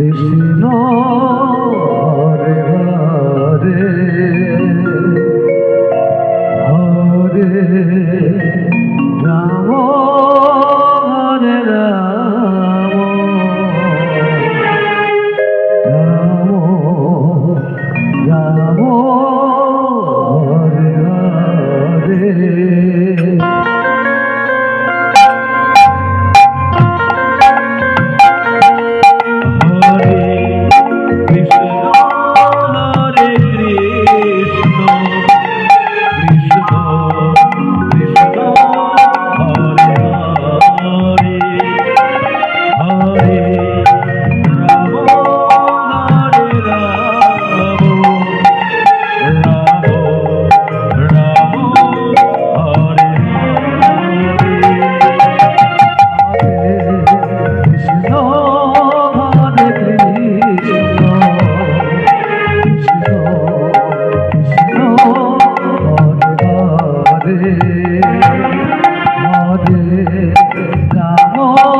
Krishna Oh.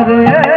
Krishna